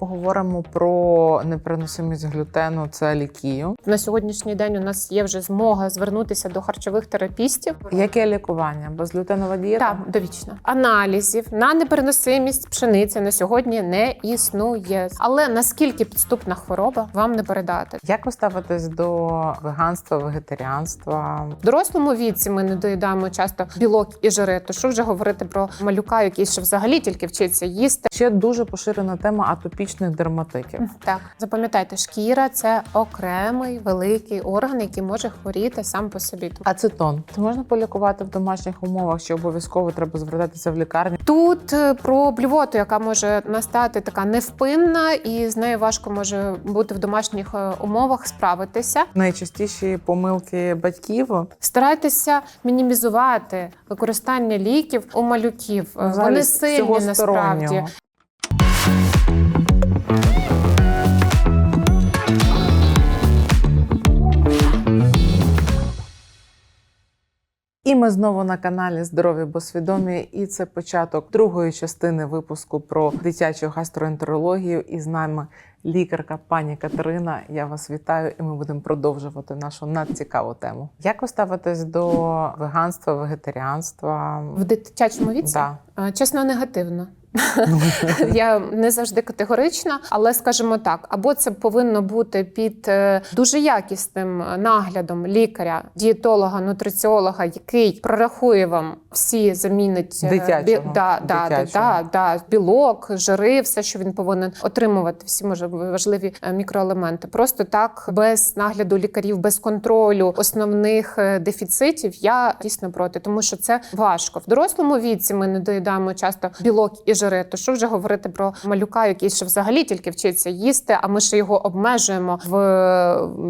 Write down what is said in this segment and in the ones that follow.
поговоримо про непереносимість глютену. Це лікію. На сьогоднішній день у нас є вже змога звернутися до харчових терапістів. Яке лікування? Безглютенова дієта? Так, довічно аналізів на непереносимість пшениці на сьогодні не існує. Але наскільки підступна хвороба вам не передати? Як ви ставитесь до веганства, вегетаріанства? В дорослому віці ми не доїдаємо часто білок і жири. То що вже говорити про малюка, який ще взагалі тільки вчиться їсти? Ще дуже поширена тема атопічних дерматитів. Так, запам'ятайте, шкіра це окремий великий орган, який може хворіти сам по собі. Ацетон. Це можна полікувати в домашніх умовах, чи обов'язково треба звертатися в лікарню? Тут е, про блювоту, яка може настати така невпинна, і з нею важко може бути в домашніх е, умовах справитися. Найчастіші помилки батьків. Старайтеся мінімізувати використання ліків у малюків. Ну, Вони сильні насправді. І ми знову на каналі Здорові бо свідомі. І це початок другої частини випуску про дитячу гастроентерологію. І з нами лікарка пані Катерина. Я вас вітаю, і ми будемо продовжувати нашу надцікаву тему. Як ви ставитесь до веганства, вегетаріанства? В дитячому віці Да. Е, чесно, негативно. Я не завжди категорична, але скажімо так, або це повинно бути під е, дуже якісним наглядом лікаря, дієтолога, нутриціолога, який прорахує вам всі замінить е, да, да, да, да, білок, жири, все, що він повинен отримувати, всі може важливі е, мікроелементи. Просто так, без нагляду лікарів, без контролю основних е, дефіцитів, я дійсно проти, тому що це важко. В дорослому віці ми не доїдаємо часто білок і жири. То що вже говорити про малюка, який ще взагалі тільки вчиться їсти, а ми ще його обмежуємо в,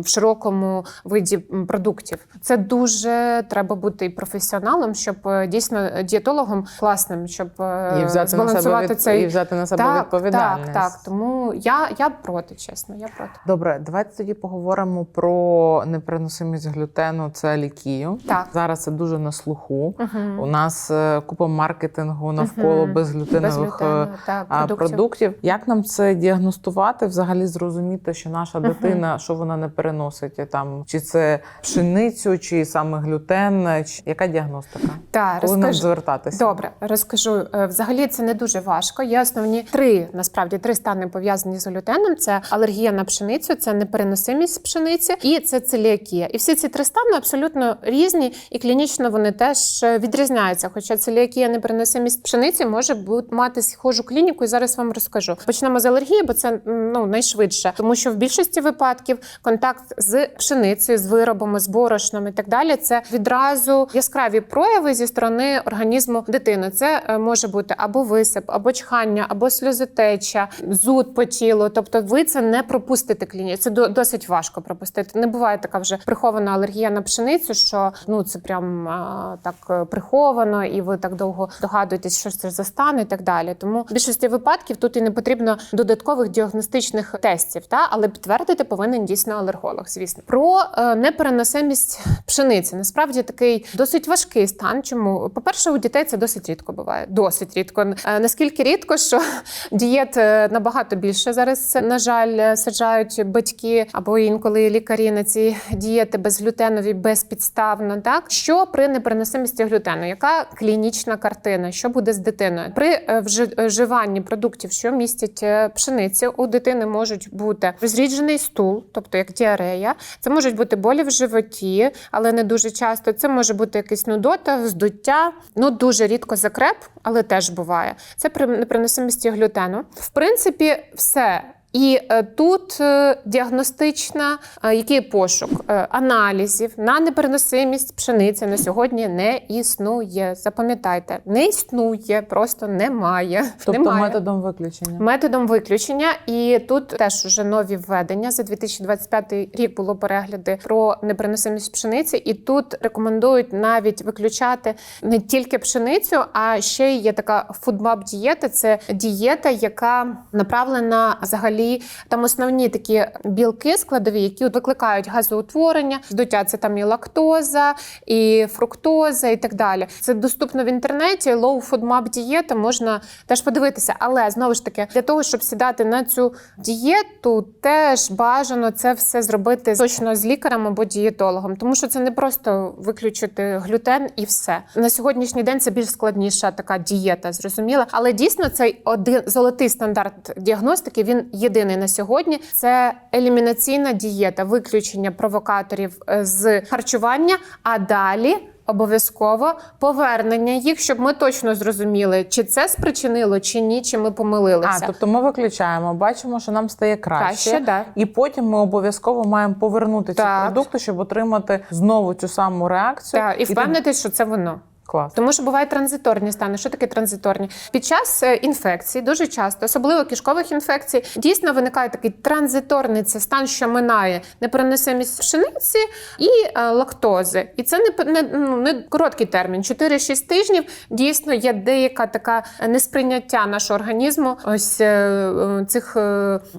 в широкому виді продуктів. Це дуже треба бути і професіоналом, щоб е, дійсно дієтологом класним, щоб е, І взяти на себе цей і взяти на себе так, відповідальність. Так, так. Тому я, я проти, чесно. Я проти. Добре, давайте тоді поговоримо про непереносимість глютену. Це лікію. Так. Зараз це дуже на слуху. Угу. У нас е, купа маркетингу навколо Мгм. Безглютенових е, так, а, продуктів. Як нам це діагностувати? Взагалі зрозуміти, що наша дитина, що вона не переносить е, там, чи це пшеницю, чи саме глютен, е, чи яка діагностика? Так, Коли нам звертатися? Добре, розкажу. Е, Взагалі це не дуже важко. Є основні три насправді три стани пов'язані з глютеном: це алергія на пшеницю, це непереносимість пшениці і це целіакія. І всі ці три стани абсолютно різні, і клінічно вони теж е, відрізняються. Хоча целіакія, непереносимість пшениці може бути мати схожу клініку, і зараз вам розкажу. Почнемо з алергії, бо це ну найшвидше, тому що в більшості випадків контакт з пшеницею, з виробами, з борошном і так далі, це відразу яскраві прояви зі сторони організму дитини. Це е, може бути або висип, або чхання, або сльозотеча, зуд по тілу. Тобто, ви це не пропустите кліні. Це до- досить важко пропустити. Не буває така вже прихована алергія на пшеницю, що ну це прям так е, приховано, і ви так довго догадуєтесь, що це за стан і так далі. Тому в більшості випадків тут і не потрібно додаткових діагностичних тестів, та але підтвердити повинен дійсно алерголог. Звісно, про е, непереносимість пшениці насправді такий досить важкий стан. Чому по перше, у дітей це досить рідко буває. Досить рідко. Е, наскільки рідко, що дієт е, набагато більше зараз, на жаль, саджають батьки або інколи лікарі на ці дієти безглютенові безпідставно. Так що при непереносимості глютену, яка клінічна картина? Що буде з дитиною? При вживанні продуктів, що містять пшениці, пшеницю, у дитини можуть бути розріджений стул, тобто як діарея. Це можуть бути болі в животі, але не дуже часто. Це може бути якась нудота, здуття. Ну дуже рідко закреп, але теж буває. Це при непереносимості глютену. В принципі, все. І е, тут е, діагностична, е, який пошук аналізів на непереносимість пшениці на сьогодні не існує. Запам'ятайте, не існує, просто немає. Тобто немає. методом виключення. Методом виключення, і тут теж уже нові введення. За 2025 рік було перегляди про непереносимість пшениці, і тут рекомендують навіть виключати не тільки пшеницю, а ще є така фудмап дієта. Це дієта, яка направлена взагалі взагалі там основні такі білки складові, які викликають газоутворення, здуття це там і лактоза, і фруктоза, і так далі. Це доступно в інтернеті. Low FODMAP дієта можна теж подивитися. Але знову ж таки, для того, щоб сідати на цю дієту, теж бажано це все зробити точно з лікарем або дієтологом, тому що це не просто виключити глютен і все. На сьогоднішній день це більш складніша така дієта, зрозуміла. Але дійсно цей один золотий стандарт діагностики він єдиний на сьогодні. Це елімінаційна дієта, виключення провокаторів е, з харчування, а далі. Обов'язково повернення їх, щоб ми точно зрозуміли, чи це спричинило, чи ні, чи ми помилилися. А, тобто ми виключаємо, бачимо, що нам стає краще, Краще, да. і потім ми обов'язково маємо повернути ці продукти, щоб отримати знову цю саму реакцію. Так, і впевнитись, що це воно. Клас. Тому що бувають транзиторні стани. Що таке транзиторні? Під час е, інфекцій дуже часто, особливо кишкових інфекцій, дійсно виникає такий транзиторний це стан, що минає непереносимість пшениці і е, лактози. І це не, не, ну, не короткий термін. 4-6 тижнів дійсно є деяка така несприйняття нашого організму ось е, цих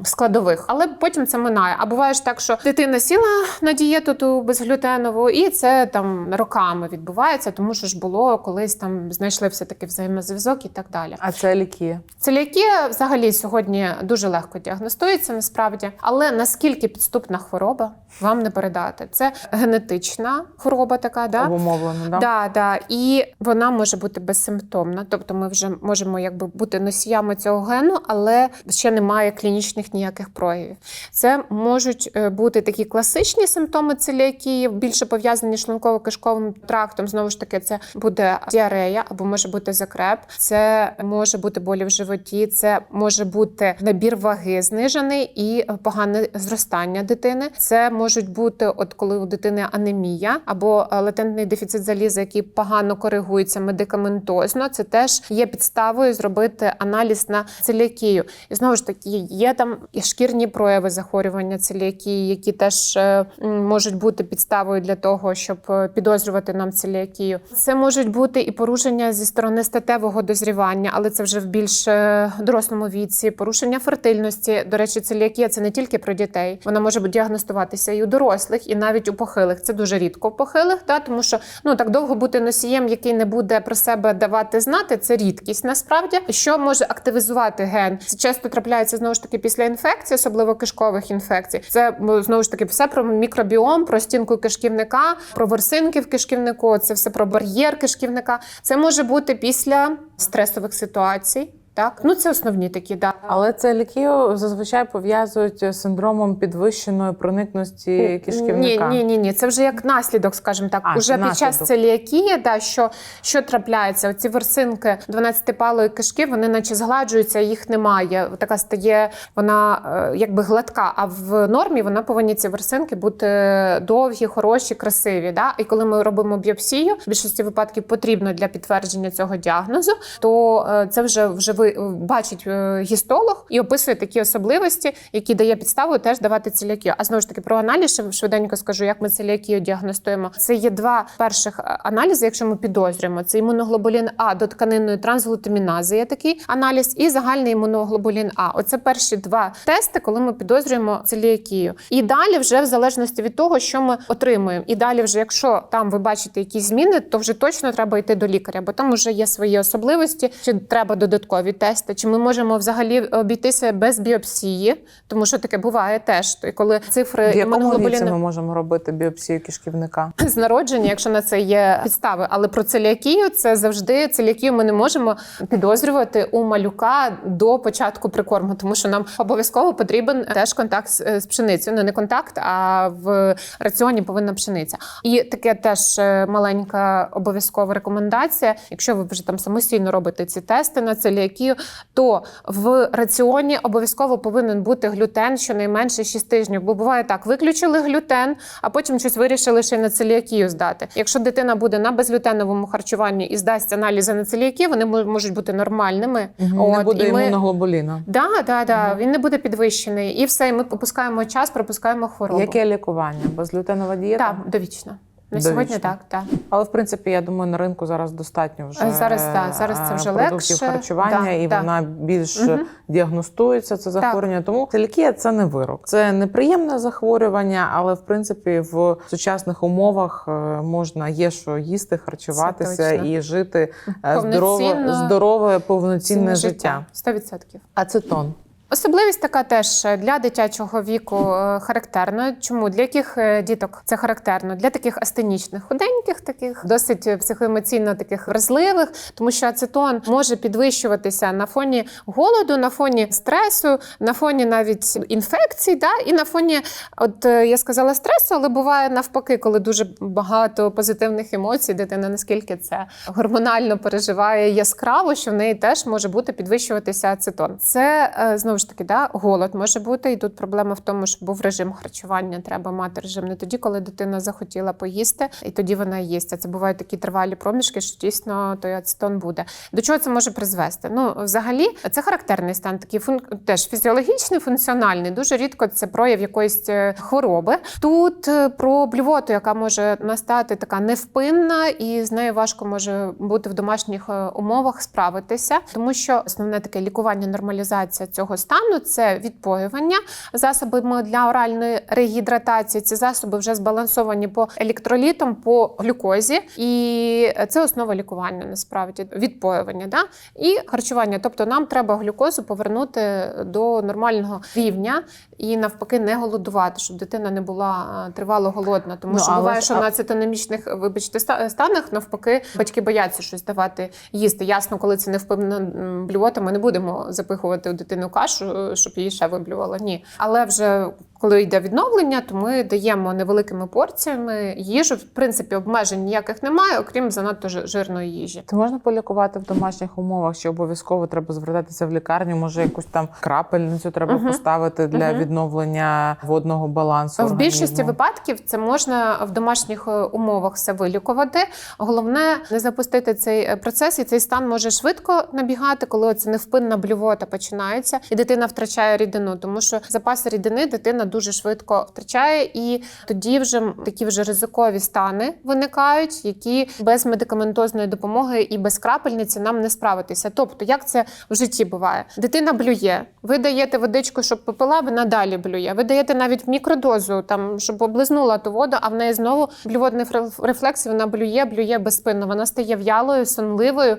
складових. Але потім це минає. А буває ж так, що дитина сіла на дієту ту безглютенову, і це там роками відбувається, тому що ж було колись там знайшли все таки взаємозв'язок і так далі. А це ліки. Целіакія взагалі сьогодні дуже легко діагностується насправді, але наскільки підступна хвороба вам не передати. Це генетична хвороба, така да. обумовлено, да? Да, да. І вона може бути безсимптомна. Тобто ми вже можемо якби бути носіями цього гену, але ще немає клінічних ніяких проявів. Це можуть е, бути такі класичні симптоми целіакії, більше пов'язані з шлунково-кишковим трактом. Знову ж таки, це буде діарея або може бути закреп, це може бути болі в животі, це може бути набір ваги знижений і погане зростання дитини. Це можуть бути, от коли у дитини анемія або е, латентний дефіцит заліза, який погано коригується медикаментозно. Це теж є підставою зробити аналіз на целіакію. І знову ж таки, є там і шкірні прояви захворювання целіакії, які теж е, можуть бути підставою для того, щоб е, підозрювати нам целіакію. Це можуть бути і порушення зі сторони статевого дозрівання, але це вже в більш е, дорослому віці, порушення фертильності. До речі, целіакія це не тільки про дітей, вона може діагностуватися і у дорослих, і навіть у похилих. Це дуже рідко у похилих, та тому що ну так довго бути носієм, який не буде про себе давати знати, це рідкість насправді. Що може активізувати ген? Це часто трапляється знову ж таки після інфекції, особливо кишкових інфекцій. Це знову ж таки все про мікробіом, про стінку кишківника, про ворсинки в кишківнику. Це все про бар'єр кишківника. Це може бути після стресових ситуацій. Так, ну це основні такі, да. Але це лікію зазвичай пов'язують з синдромом підвищеної проникності кишківника. Ні, ні, ні, ні. Це вже як наслідок, скажімо так. А, Уже це під час наслідок. целіакії, да, що, що трапляється? Оці ворсинки 12-палої кишки, вони наче згладжуються, їх немає. Така стає вона е, якби гладка. А в нормі вона повинні ці ворсинки бути довгі, хороші, красиві. Да? І коли ми робимо біопсію, в більшості випадків потрібно для підтвердження цього діагнозу, то е, це вже вже ви бачить е, гістолог і описує такі особливості, які дає підставу теж давати целіакію. А знову ж таки про аналіз швиденько скажу, як ми целіакію діагностуємо. Це є два перших е, аналізи, якщо ми підозрюємо. Це імуноглобулін А до тканинної трансглутамінази є такий аналіз, і загальний імуноглобулін А. Оце перші два тести, коли ми підозрюємо целіакію. І далі, вже в залежності від того, що ми отримуємо. І далі, вже якщо там ви бачите якісь зміни, то вже точно треба йти до лікаря, бо там вже є свої особливості, чи треба додаткові тести, чи ми можемо взагалі обійтися без біопсії, тому що таке буває теж. І коли цифри В якому віці ми можемо робити біопсію кишківника? з народження, якщо на це є підстави. Але про целіакію це завжди целіакію ми не можемо підозрювати у малюка до початку прикорму, тому що нам обов'язково потрібен теж контакт з з пшеницею. Ну не контакт, а в раціоні повинна пшениця. І таке теж е, маленька обов'язкова рекомендація. Якщо ви вже там самостійно робите ці тести на целіакію, то в раціоні обов'язково повинен бути глютен щонайменше 6 тижнів. Бо буває так, виключили глютен, а потім щось вирішили ще й на целіакію здати. Якщо дитина буде на безглютеновому харчуванні і здасть аналізи на целіакію, вони можуть бути нормальними. не буде і ми... імуноглобуліна. Да, да, да, він не буде підвищений. І все, і ми пропускаємо час, пропускаємо хворобу. Яке лікування? Безглютенова дієта? Так, довічно. На сьогодні так, так. Але в принципі, я думаю, на ринку зараз достатньо вже зараз, так, зараз це вже продуктів легше. харчування, Да, і да. вона більш Мгм. діагностується це захворювання. Тому целікія це не вирок. Це неприємне захворювання, але в принципі в сучасних умовах е, можна є що їсти, харчуватися і жити е, здорове, здорове повноцінне Цінне життя. 100%. Ацетон. Особливість така теж для дитячого віку е, характерна. Чому для яких е, діток це характерно? Для таких астенічних, худеньких, таких досить е, психоемоційно таких вразливих, тому що ацетон може підвищуватися на фоні голоду, на фоні стресу, на фоні навіть інфекцій, да? і на фоні, от е, я сказала, стресу, але буває навпаки, коли дуже багато позитивних емоцій, дитина наскільки це гормонально переживає яскраво, що в неї теж може бути підвищуватися ацетон. Це е, знову ж таки, да, голод може бути, і тут проблема в тому, що був режим харчування. Треба мати режим не тоді, коли дитина захотіла поїсти, і тоді вона їсть. А це бувають такі тривалі проміжки, що дійсно той ацетон буде. До чого це може призвести? Ну, взагалі, це характерний стан, такий фун... теж фізіологічний, функціональний. Дуже рідко це прояв якоїсь е, хвороби. Тут е, про блювоту, яка може настати така невпинна, і з нею важко може бути в домашніх е, умовах справитися, тому що основне таке лікування, нормалізація цього стану це відпоювання засобами для оральної регідратації. Ці засоби вже збалансовані по електролітам, по глюкозі, і це основа лікування насправді відпоювання. Да? І харчування. Тобто нам треба глюкозу повернути до нормального рівня і навпаки не голодувати, щоб дитина не була е, тривало голодна. Тому Ну, що але буває, ж- що на цитономічних, вибачте, станах навпаки батьки бояться щось давати їсти. Ясно, коли це невпевнена м, блювота, ми не будемо запихувати у дитину кашу, щоб її ще виблювала. Ні, але вже коли йде відновлення, то ми даємо невеликими порціями їжу. В принципі, обмежень ніяких немає, окрім занадто жирної їжі. Це можна полікувати в домашніх умовах, чи обов'язково треба звертатися в лікарню? Може, якусь там крапельницю треба Мгм. поставити для Мгм. відновлення водного балансу. В більшості випадків це можна в домашніх е, умовах все вилікувати. Головне не запустити цей е, процес, і цей стан може швидко набігати, коли це невпинна блювота починається, і дитина втрачає рідину, тому що запаси рідини дитина дуже швидко втрачає, і тоді вже такі вже ризикові стани виникають, які без медикаментозної допомоги і без крапельниці нам не справитися. Тобто, як це в житті буває? Дитина блює, ви даєте водичку, щоб попила, вона далі блює. Ви даєте навіть мікродозу, там щоб облизнула ту воду, а в неї знову блюводний рефлекс. Вона блює, блює безспинно. Вона стає в'ялою, сонливою.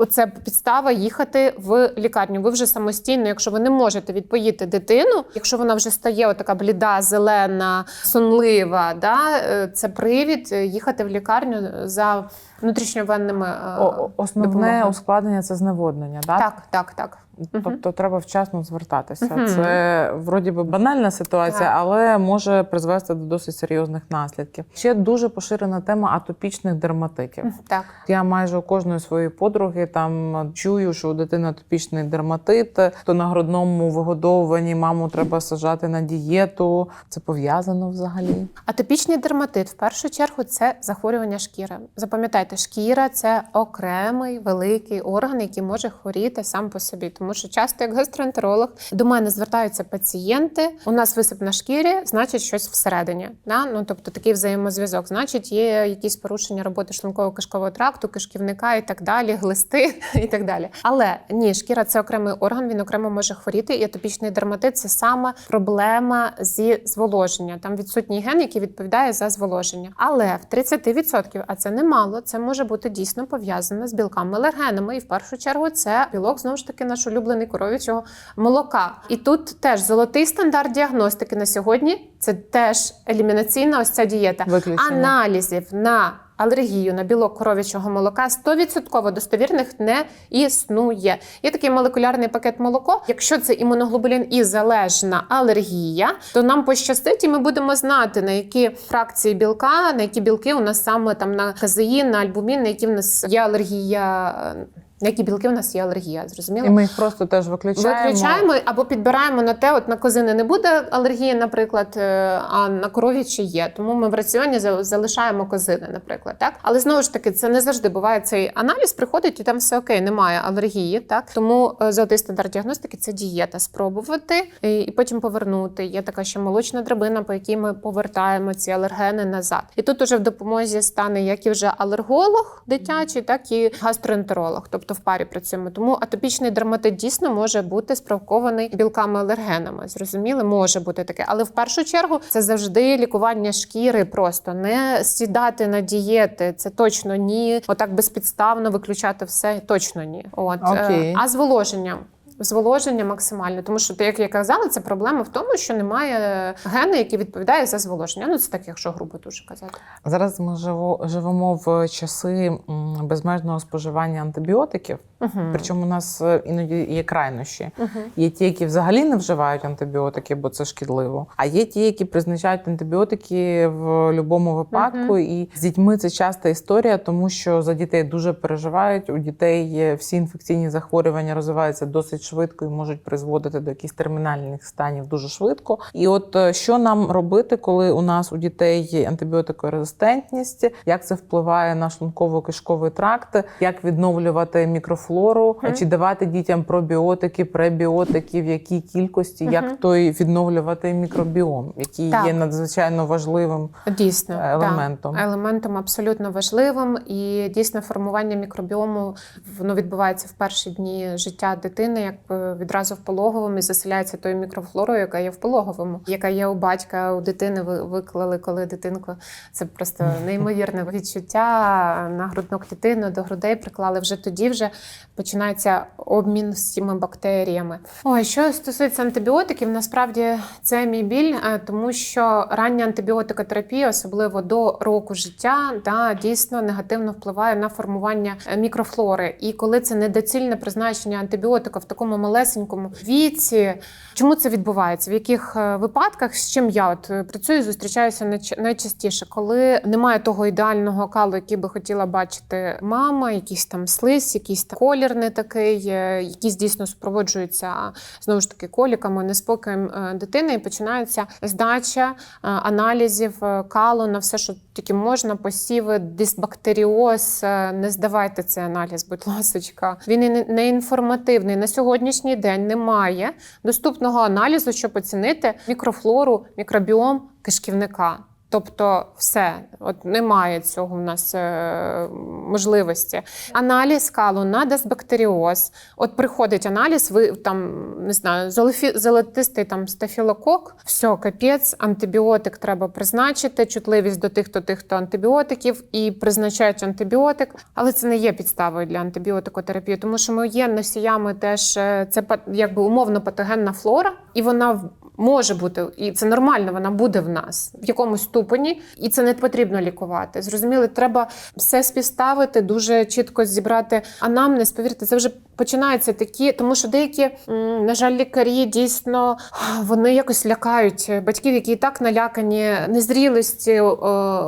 Оце підстава їхати в лікарню. Ви вже самостійно, якщо ви не можете відпоїти дитину, якщо вона вже стає така бліда, зелена, сонлива, да, е, це привід е, їхати в лікарню за внутрішньовенними е, О- основне допомогами. ускладнення це зневоднення. Да? Так, так, так. Тобто треба вчасно звертатися. Мгм. Це вроді би банальна ситуація, Так. але може призвести до досить серйозних наслідків. Ще дуже поширена тема атопічних дерматитів. Так. Я майже у кожної своєї подруги там чую, що у дитини атопічний дерматит, то на грудному вигодовуванні маму треба сажати на дієту. Це пов'язано взагалі. Атопічний дерматит в першу чергу це захворювання шкіри. Запам'ятайте, шкіра це окремий великий орган, який може хворіти сам по собі. Тому що часто, як гастроентеролог, до мене звертаються пацієнти. У нас висип на шкірі, значить щось всередині. Да? Ну тобто такий взаємозв'язок. Значить, є якісь порушення роботи шлунково-кишкового тракту, кишківника і так далі, глисти і так далі. Але ні, шкіра це окремий орган, він окремо може хворіти. І атопічний дерматит це саме проблема зі зволоження. Там відсутній ген, який відповідає за зволоження. Але в 30%, а це немало, це може бути дійсно пов'язане з білками алергенами. І в першу чергу це білок знову ж таки наш улюблений коров'ячого молока. І тут теж золотий стандарт діагностики на сьогодні. Це теж елімінаційна ось ця дієта. Виключення. Аналізів на алергію на білок коров'ячого молока 100% достовірних не існує. Є такий молекулярний пакет молоко. Якщо це імуноглобулін і залежна алергія, то нам пощастить, і ми будемо знати, на які фракції білка, на які білки у нас саме там на казеїн, на альбумін, на які в нас є алергія. Які білки в нас є алергія. Зрозуміло? І ми їх просто теж виключаємо. Виключаємо або підбираємо на те, от на козини не буде алергії, наприклад, е, а на корові чи є. Тому ми в раціоні залишаємо козини, наприклад. Так, але знову ж таки, це не завжди буває цей аналіз. Приходить і там все окей, немає алергії. Так тому е, золотий стандарт діагностики це дієта. Спробувати і, і потім повернути. Є така ще молочна драбина, по якій ми повертаємо ці алергени назад. І тут уже в допомозі стане як і вже алерголог дитячий, так і гастроентеролог, тобто в парі працюємо. Тому атопічний дерматит дійсно може бути спровокований білками-алергенами. Зрозуміли, може бути таке. Але в першу чергу це завжди лікування шкіри, просто не сідати на дієти. Це точно ні. Отак безпідставно виключати все. Точно ні. От okay. А зволоження. Зволоження максимально, тому що як я казала, це проблема в тому, що немає гена, який відповідає за зволоження. Ну це так, якщо грубо дуже казати. Зараз ми живемо в часи безмежного споживання антибіотиків. Угу. Причому у нас е, іноді є крайнощі. Угу. Є ті, які взагалі не вживають антибіотики, бо це шкідливо. А є ті, які призначають антибіотики в будь-якому випадку. Мгм. І з дітьми це часта історія, тому що за дітей дуже переживають. У дітей є всі інфекційні захворювання розвиваються досить швидко і можуть призводити до якихось термінальних станів дуже швидко. І от е, що нам робити, коли у нас у дітей є антибіотикорезистентність, як це впливає на шлунково-кишковий тракт, як відновлювати мікрофлору, Мгм. чи давати дітям пробіотики, пребіотики, в якій кількості, Мгм. як той відновлювати мікробіом, який Так. є надзвичайно важливим Дійсно е, так. елементом. елементом абсолютно важливим, і дійсно формування мікробіому воно відбувається в перші дні життя дитини, як відразу в пологовому і заселяється тою мікрофлорою, яка є в пологовому, яка є у батька, у дитини. Ви виклали, коли дитинку. Це просто неймовірне відчуття на грудну клітину до грудей приклали. Вже тоді вже починається обмін з цими бактеріями. Ой, що стосується антибіотиків, насправді це мій біль, е, тому що рання антибіотикотерапія, особливо до року життя, да, дійсно негативно впливає на формування е, мікрофлори. І коли це недоцільне призначення антибіотика в такому малесенькому віці, чому це відбувається? В яких е, випадках з чим я от працюю, зустрічаюся найч- найчастіше, коли немає того ідеального калу, який би хотіла бачити мама, якийсь там слизь, якийсь там колір не такий, е, якийсь дійсно супроводжується знову ж таки коліками, неспокоєм е, дитини, і починається здача е, аналізів калу на все, що тільки можна, посіви, дисбактеріоз. Не здавайте цей аналіз, будь ласочка. Він не інформативний. На сьогоднішній день немає доступного аналізу, щоб оцінити мікрофлору, мікробіом кишківника. Тобто, все, от немає цього в нас е, можливості. Аналіз калу на дисбактеріоз. От приходить аналіз, ви там не знаю, золофі, золотистий там стафілокок, все, капець, антибіотик треба призначити, чутливість до тих-то тих-то антибіотиків і призначають антибіотик. Але це не є підставою для антибіотикотерапії, тому що ми є носіями теж е, це якби умовно патогенна флора, і вона може бути, і це нормально, вона буде в нас в якомусь ступені, і це не потрібно лікувати. Зрозуміли, треба все співставити, дуже чітко зібрати анамнез. Повірте, це вже починаються такі, тому що деякі, на жаль, лікарі дійсно вони якось лякають батьків, які і так налякані незрілості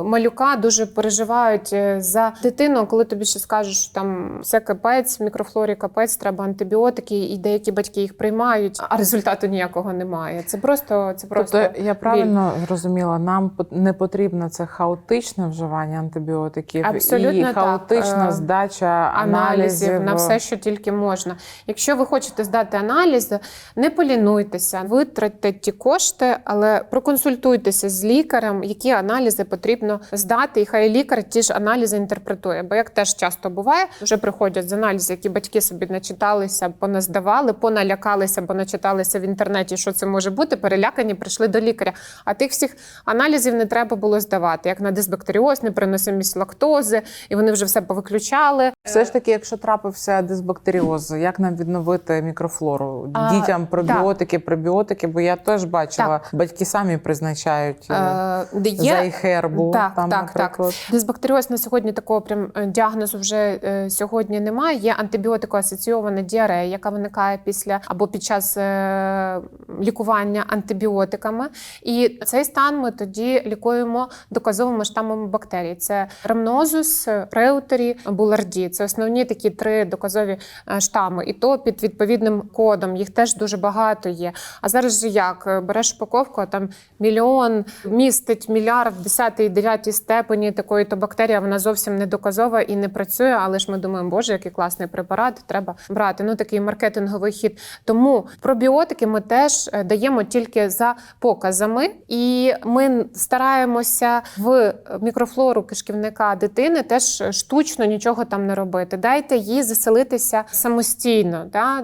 малюка, дуже переживають е, за дитину. Коли тобі ще скажуть, що там все капець, мікрофлорі капець, треба антибіотики, і деякі батьки їх приймають, а результату ніякого немає. Це просто це просто Тобто я правильно зрозуміла, нам не потрібно це хаотичне вживання антибіотиків Абсолютно і хаотична Е, здача аналізів аналізів на все, що тільки можна. Якщо ви хочете здати аналізи, не полінуйтеся, витратьте ті кошти, але проконсультуйтеся з лікарем, які аналізи потрібно здати, і хай лікар ті ж аналізи інтерпретує. Бо як теж часто буває, вже приходять з аналізів, які батьки собі начиталися, поназдавали, поналякалися, бо начиталися в інтернеті, що це може бути. Перелякані прийшли до лікаря. А тих всіх аналізів не треба було здавати, як на дисбактеріоз, непереносимість лактози, і вони вже все повиключали. Все ж таки, якщо трапився дисбактеріоз, як нам відновити мікрофлору? А, Дітям пробіотики, пребіотики, бо я теж бачила, батьки самі призначають е, Е, де є зайхербу. Так, там, так, так. Дисбактеріоз на сьогодні такого прям е, діагнозу вже е, сьогодні немає. Є антибіотикоасоційована діарея, яка виникає після або під час е, лікування лікування антибіотиками. І цей стан ми тоді лікуємо доказовими штамами бактерій: це ремнозус, реутері, буларді. Це основні такі три доказові е, штами. І то під відповідним кодом. Їх теж дуже багато є. А зараз же як Е, береш упаковку, а там мільйон містить мільярд в 10 і 9 степені такої то бактерія. Вона зовсім не доказова і не працює. Але ж ми думаємо, боже, який класний препарат, треба брати. Ну такий маркетинговий хід. Тому пробіотики ми теж е, даємо тільки за показами, і ми стараємося в мікрофлору кишківника дитини теж штучно нічого там не робити. Дайте їй заселитися самостійно. Да?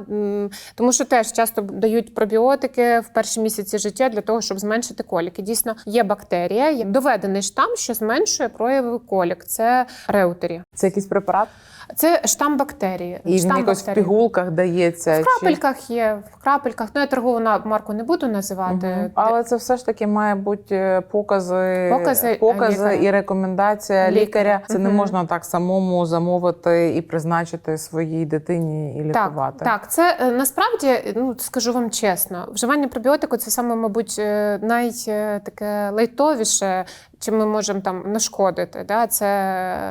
Тому що теж часто дають пробіотики в перші місяці життя для того, щоб зменшити коліки. Дійсно, є бактерія, є доведений штам, що зменшує прояви колік. Це реутері. Це якийсь препарат? Це штам бактерії. І він штам якось в пігулках дається. В крапельках є, в крапельках. Ну я торгову марку не буду називати. Мгм. Але це все ж таки має бути е, покази, Покази, покази лікаря. і рекомендація Лікаря. лікаря. Це не можна так самому замовити і призначити своїй дитині і Так, лікувати. так, це е, насправді ну скажу вам чесно, вживання пробіотику це саме, мабуть, е, най е, таке лайтовіше, чим ми можемо там нашкодити. Да? Це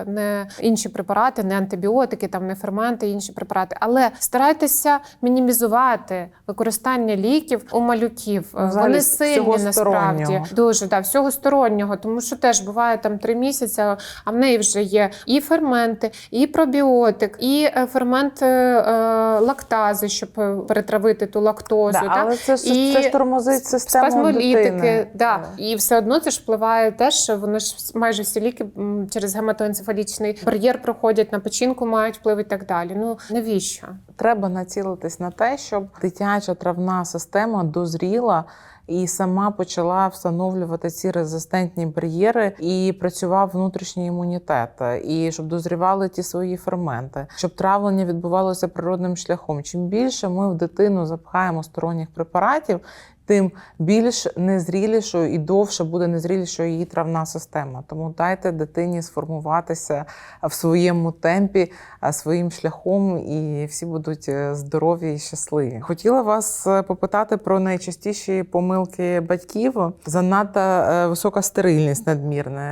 не інші препарати, не антибіотики, там не ферменти, інші препарати. Але старайтеся мінімізувати використання ліків у малюків. Ну, взагалі, Вони сильні насправді дуже да, всього стороннього, тому що теж буває там три місяці, а в неї вже є і ферменти, і пробіотик, і е, фермент е, е, лактази, щоб е, перетравити ту лактозу. Да, так? але це ж І це ж тормозить систему дитини. да. і все одно це ж впливає теж. Воно ж майже всі ліки через гематоенцефалічний бар'єр проходять на печінку, мають вплив і так далі. Ну навіщо? Треба націлитись на те, щоб дитяча травна система дозріла. І сама почала встановлювати ці резистентні бар'єри, і працював внутрішній імунітет, і щоб дозрівали ті свої ферменти, щоб травлення відбувалося природним шляхом. Чим більше ми в дитину запхаємо сторонніх препаратів, тим більш незрілішою і довше буде незрілішою її травна система. Тому дайте дитині сформуватися в своєму темпі, а, своїм шляхом, і всі будуть е, здорові і щасливі. Хотіла вас е, попитати про найчастіші помилки батьків: занадто е, висока стерильність надмірне,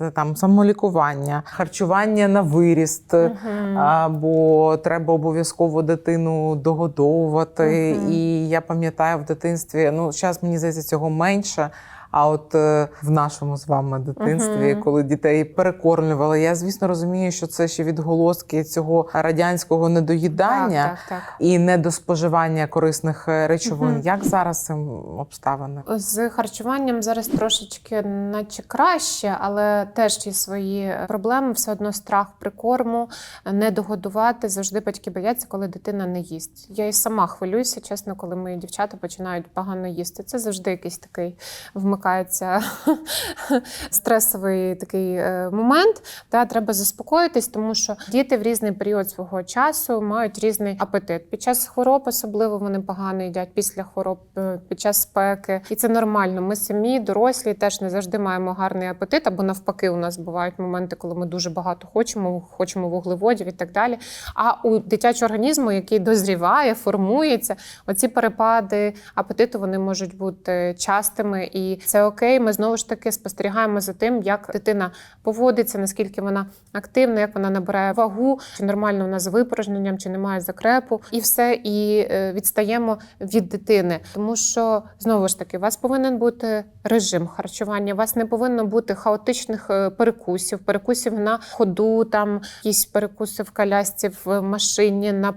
е, там самолікування, харчування на виріст. Або треба обов'язково дитину догодовувати. І я пам'ятаю в дитинстві, ну зараз мені здається цього менше. А от е, в нашому з вами дитинстві, коли дітей перекормлювали, я звісно розумію, що це ще відголоски цього радянського недоїдання Так, так, так. і недоспоживання корисних е, речовин. Як зараз цим обставини? З харчуванням зараз трошечки наче краще, але теж є свої проблеми. Все одно страх прикорму, не догодувати. Завжди батьки бояться, коли дитина не їсть. Я і сама хвилююся, чесно, коли мої дівчата починають погано їсти. Це завжди якийсь такий вмикається стресовий такий е, момент. Та треба заспокоїтись, тому що діти в різний період свого часу мають різний апетит. Під час хвороб особливо вони погано їдять після хвороб, е, під час спеки, і це нормально. Ми самі дорослі теж не завжди маємо гарний апетит, або навпаки, у нас бувають моменти, коли ми дуже багато хочемо, хочемо вуглеводів і так далі. А у дитячого організму, який дозріває, формується, оці перепади апетиту вони можуть бути частими, і це окей. Ми знову ж таки спостерігаємо за тим, як дитина поводиться, наскільки вона активна, як вона набирає вагу, чи нормально вона з випорожненням, чи немає закрепу, і все, і е, відстаємо від дитини. Тому що знову ж таки, у вас повинен бути режим харчування, у вас не повинно бути хаотичних е, перекусів, перекусів на ходу, там якісь перекуси в колясці, в машині, на,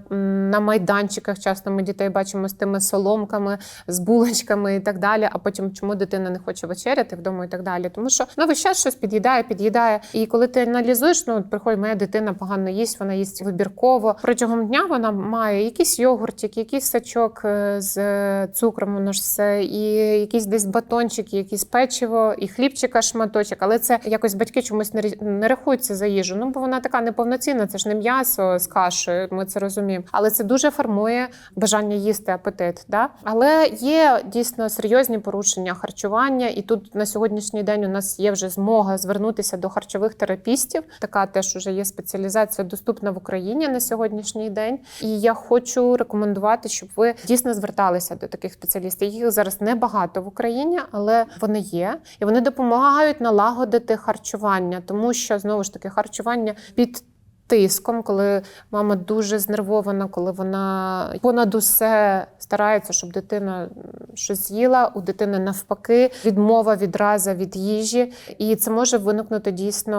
на майданчиках. Часто ми дітей бачимо з тими соломками, з булочками і так далі. А потім чому дитина не хоче вечеряти вдома і так далі. Тому що ну весь час щось під'їдає, під'їдає. І коли ти аналізуєш, ну приходить, моя дитина погано їсть, вона їсть вибірково. Протягом дня вона має якийсь йогуртик, якийсь сачок е, з цукром, воно ж все, і якісь десь батончики, якісь печиво, і хлібчика шматочок. Але це якось батьки чомусь не не рахуються за їжу. Ну бо вона така неповноцінна, це ж не м'ясо з кашею. Ми це розуміємо. Але це дуже формує бажання їсти апетит. Да? Але є дійсно серйозні порушення харчування. Харчування. І тут на сьогоднішній день у нас є вже змога звернутися до харчових терапістів. Така теж уже є спеціалізація доступна в Україні на сьогоднішній день. І я хочу рекомендувати, щоб ви дійсно зверталися до таких спеціалістів. Їх зараз небагато в Україні, але вони є, і вони допомагають налагодити харчування, тому що знову ж таки харчування під. Тиском, коли мама дуже знервована, коли вона понад усе старається, щоб дитина щось з'їла, у дитини навпаки відмова відраза від їжі, і це може виникнути дійсно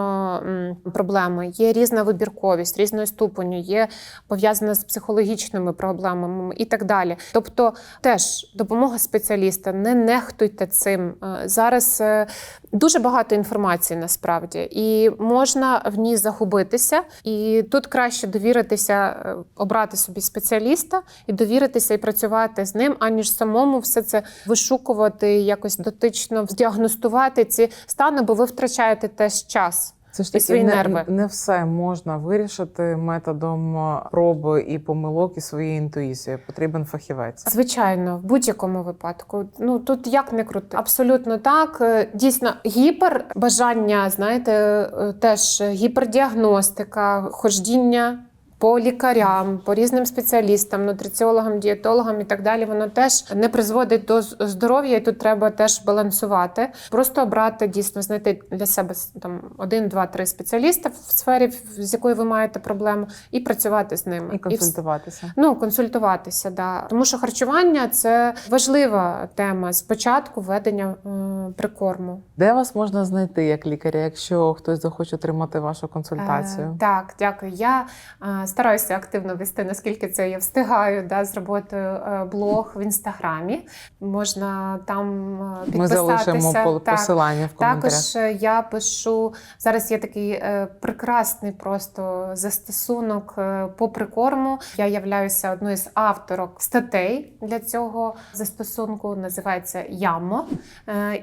проблеми. Є різна вибірковість, різної ступеню, є пов'язана з психологічними проблемами і так далі. Тобто, теж допомога спеціаліста, не нехтуйте цим. Е, Зараз е, дуже багато інформації насправді, і можна в ній загубитися. І тут краще довіритися, е, обрати собі спеціаліста і довіритися і працювати з ним, аніж самому все це вишукувати, якось дотично діагностувати ці стани, бо ви втрачаєте теж час. Це ж І свої не, нерви. не все можна вирішити методом проб проби і помилок і своєї інтуїції. Потрібен фахівець. Звичайно, в будь-якому випадку. Ну тут як не крути. Абсолютно так. Е, Дійсно, гіпербажання, знаєте, е, теж гіпердіагностика, ходіння. По лікарям, по різним спеціалістам, нутриціологам, дієтологам і так далі, воно теж не призводить до здоров'я, і тут треба теж балансувати. Просто обрати дійсно знайти для себе там один, два, три спеціаліста в сфері, з якою ви маєте проблему, і працювати з ними. І консультуватися. Ну, консультуватися, да. Тому що харчування це важлива тема з початку введення е, прикорму. Де вас можна знайти як лікаря, якщо хтось захоче отримати вашу консультацію? Е, так, дякую. Я е, стараюся активно вести, наскільки це я встигаю да, з роботою е, блог в інстаграмі. Можна там е, Ми залишимо Так. посилання в коментарях. Також е, я пишу зараз. Є такий прекрасний просто застосунок по прикорму. Я являюся одною з авторок статей для цього застосунку. Називається Ямо.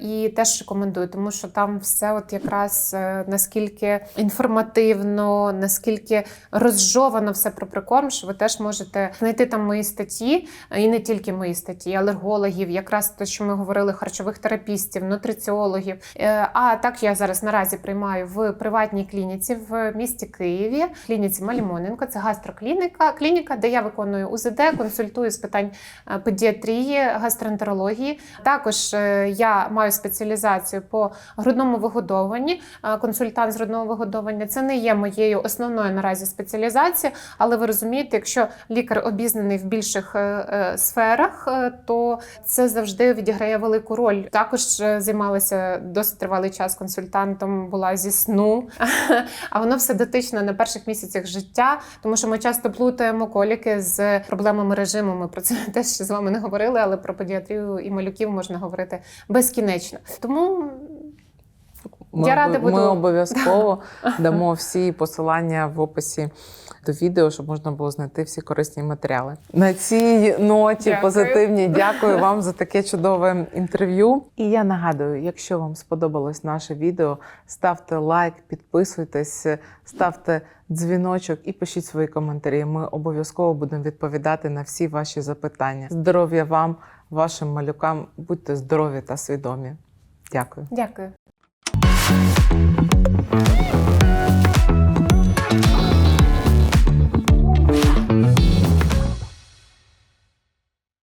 І теж рекомендую, тому що там все, от якраз наскільки інформативно, наскільки розжовано все про прикорм, що ви теж можете знайти там мої статті, і не тільки мої статті, алергологів, якраз те, що ми говорили, харчових терапістів, нутриціологів. Е, А так я зараз наразі приймаю в приватній клініці в місті Києві, клініці Малімоненко. Це гастроклініка, клініка, де я виконую УЗД, консультую з питань е, педіатрії, гастроентерології. Також е, я маю спеціалізацію по грудному вигодовуванні. Е, Консультант з грудного вигодовування це не є моєю основною наразі спеціалізацією, але ви розумієте, якщо лікар обізнаний в більших е, е, сферах, е, то це завжди відіграє велику роль. Також займалася досить тривалий час консультантом, була зі сну, а воно все дотично на перших місяцях життя, тому що ми часто плутаємо коліки з проблемами режиму. Ми про це теж з вами не говорили, але про педіатрію і малюків можна говорити безкінечно. Тому Ми, Я рада буду- ми обов'язково дамо всі посилання в описі до відео, щоб можна було знайти всі корисні матеріали. На цій ноті Дякую. позитивній дякую вам за таке чудове інтерв'ю. І я нагадую, якщо вам сподобалось наше відео, ставте лайк, підписуйтесь, ставте дзвіночок і пишіть свої коментарі. Ми обов'язково будемо відповідати на всі ваші запитання. Здоров'я вам, вашим малюкам, будьте здорові та свідомі. Дякую. дякую.